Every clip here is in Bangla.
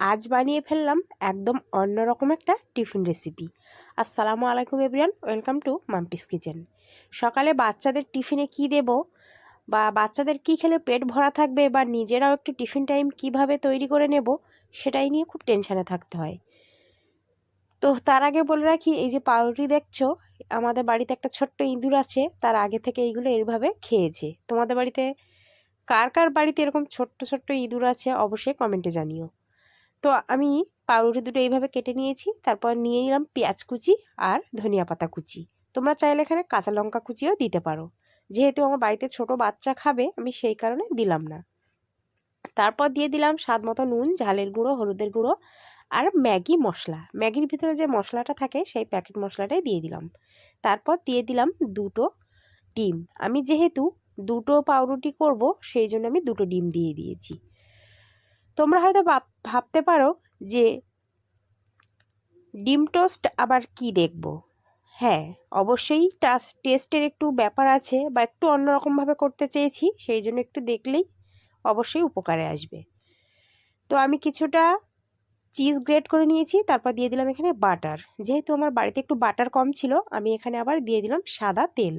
আজ বানিয়ে ফেললাম একদম অন্যরকম একটা টিফিন রেসিপি আসসালামু আলাইকুম everyone welcome to Mampi's kitchen সকালে বাচ্চাদের টিফিনে কি দেব বা বাচ্চাদের কি খেলে পেট ভরা থাকবে বা নিজেরাও একটু টিফিন টাইম কীভাবে তৈরি করে নেব সেটাই নিয়ে খুব টেনশানে থাকতে হয়। তো তার আগে বলে রাখি, এই যে পাউরুটি দেখছ, আমাদের বাড়িতে একটা ছোট্ট ইঁদুর আছে, তার আগে থেকে এইগুলো এইভাবে খেয়েছে। তোমাদের বাড়িতে কার কার বাড়িতে এরকম ছোট্ট ছোট্ট ইঁদুর আছে অবশ্যই কমেন্টে জানিও। তো আমি পাউরুটি দুটো এইভাবে কেটে নিয়েছি। তারপর নিয়ে নিলাম পেঁয়াজ কুচি আর ধনিয়া পাতা কুচি। তোমরা চাইলে এখানে কাঁচা লঙ্কা কুচিও দিতে পারো। যেহেতু আমার বাড়িতে ছোট বাচ্চা খাবে, আমি সেই কারণে দিলাম না। তারপর দিয়ে দিলাম স্বাদ মতো নুন, ঝালের গুঁড়ো, হলুদের গুঁড়ো আর ম্যাগি মশলা। ম্যাগির ভিতরে যে মশলাটা থাকে, সেই প্যাকেট মশলাটাই দিয়ে দিলাম। তারপর দিয়ে দিলাম দুটো ডিম। আমি যেহেতু দুটো পাউরুটি করব, সেই জন্য আমি দুটো ডিম দিয়ে দিয়েছি। তোমরা হয়তো ভাবতে পারো যে ডিম টোস্ট আবার কি দেখব? হ্যাঁ অবশ্যই টাস, টেস্টের একটু ব্যাপার আছে বা একটু অন্যরকমভাবে করতে চেয়েছি, সেই জন্য একটু দেখলেই অবশ্যই উপকারে আসবে। তো আমি কিছুটা চিজ গ্রেট করে নিয়েছি, তারপর দিয়ে দিলাম এখানে বাটার। যেহেতু আমার বাড়িতে একটু বাটার কম ছিল, আমি এখানে আবার দিয়ে দিলাম সাদা তেল।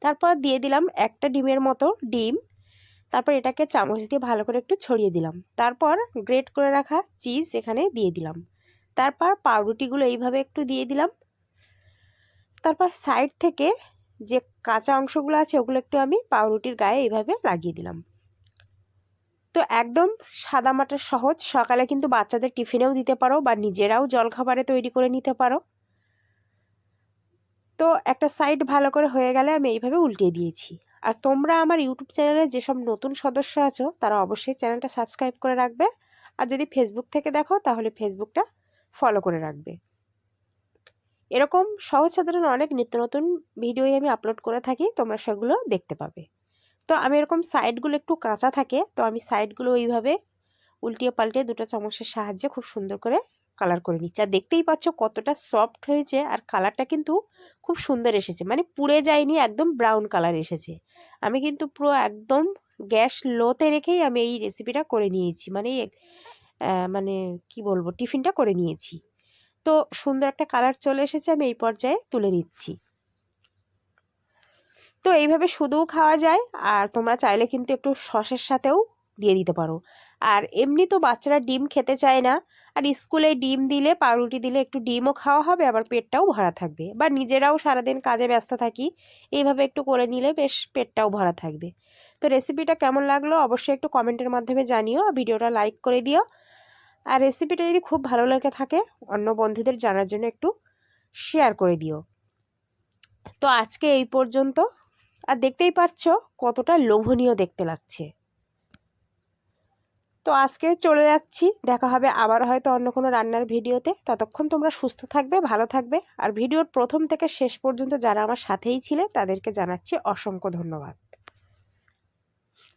তারপর দিয়ে দিলাম একটা ডিমের মতো ডিম। তারপর এটাকে চামচ দিয়ে ভালো করে একটু ছড়িয়ে দিলাম। তারপর গ্রেট করে রাখা চিজ এখানে দিয়ে দিলাম। তারপর পাউরুটিগুলো এইভাবে একটু দিয়ে দিলাম। তারপর সাইড থেকে যে কাঁচা অংশগুলো আছে ওগুলো একটু আমি পাউরুটির গায়ে এইভাবে লাগিয়ে দিলাম। তো একদম সাদা মাটার সহজ। সকালে কিন্তু বাচ্চাদের টিফিনেও দিতে পারো বা নিজেরাও জলখাবারে তৈরি করে নিতে পারো। তো একটা সাইড ভালো করে হয়ে গেলে আমি এইভাবে উল্টিয়ে দিয়েছি। আর তোমরা আমার ইউটিউব চ্যানেলে যেসব নতুন সদস্য আছো, তারা অবশ্যই চ্যানেলটা সাবস্ক্রাইব করে রাখবে। আর যদি ফেসবুক থেকে দেখো, তাহলে ফেসবুকটা ফলো করে রাখবে। এরকম সহজ সাধারণ অনেক নিত্য নতুন ভিডিওই আমি আপলোড করে থাকি, তোমরা সেগুলো দেখতে পাবে। তো আমি এরকম সাইডগুলো একটু কাঁচা থাকে, তো আমি সাইডগুলো ওইভাবে উল্টিয়ে পাল্টে দুটো চামচের সাহায্যে খুব সুন্দর করে কালার করে নিচ্ছি। আর দেখতেই পাচ্ছ কতটা সফট হয়েছে আর কালারটা কিন্তু খুব সুন্দর এসেছে। মানে পুড়ে যায়নি, একদম ব্রাউন কালার এসেছে। আমি কিন্তু পুরো একদম গ্যাস লোতে রেখেই আমি এই রেসিপিটা করে নিয়েছি। মানে মানে কি বলব টিফিনটা করে নিয়েছি। তো সুন্দর একটা কালার চলে এসেছে, আমি এই পর্যায়ে তুলে নিচ্ছি। তো এইভাবে শুধুও খাওয়া যায়, আর তোমরা চাইলে কিন্তু একটু সসের সাথেও দিয়ে দিতে পারো। আর এমনি তো বাচ্চারা ডিম খেতে চায় না। আর স্কুলে ডিম দিলে, পাউরুটি দিলে একটু ডিমও খাওয়া হবে, আবার পেটটাও ভরা থাকবে। বা নিজেরাও সারাদিন কাজে ব্যস্ত থাকি, এইভাবে একটু করে নিলে বেশ পেটটাও ভরা থাকবে। তো রেসিপিটা কেমন লাগল অবশ্যই একটু কমেন্টের মাধ্যমে জানিও ভিডিওটা লাইক করে দিও। আর রেসিপিটা যদি খুব ভালো লেগে থাকে, অন্য বন্ধুদের জানার জন্য একটু শেয়ার করে দিও। তো আজকে এই পর্যন্ত। আর দেখতেই পাচ্ছ কতটা লোভনীয় দেখতে লাগছে। তো আজকে চলে যাচ্ছি। দেখা হবে আবার হয়তো অন্য কোনো রান্নার ভিডিওতে। ততক্ষণ তোমরা সুস্থ থাকবে, ভালো থাকবে। আর ভিডিওর প্রথম থেকে শেষ পর্যন্ত যারা আমার সাথেই ছিলে, তাদেরকে জানাচ্ছি অসংখ্য ধন্যবাদ।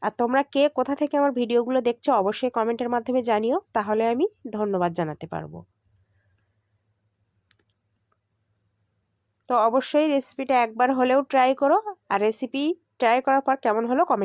আর তোমরা কে কোথা থেকে আমার ভিডিওগুলো দেখছ, অবশ্যই কমেন্টের মাধ্যমে জানিও। তাহলে আমি ধন্যবাদ জানাতে পারব। তো অবশ্যই রেসিপিটা একবার হলেও ট্রাই করো। আর রেসিপি ট্রাই করার পর কেমন হলো কমেন্ট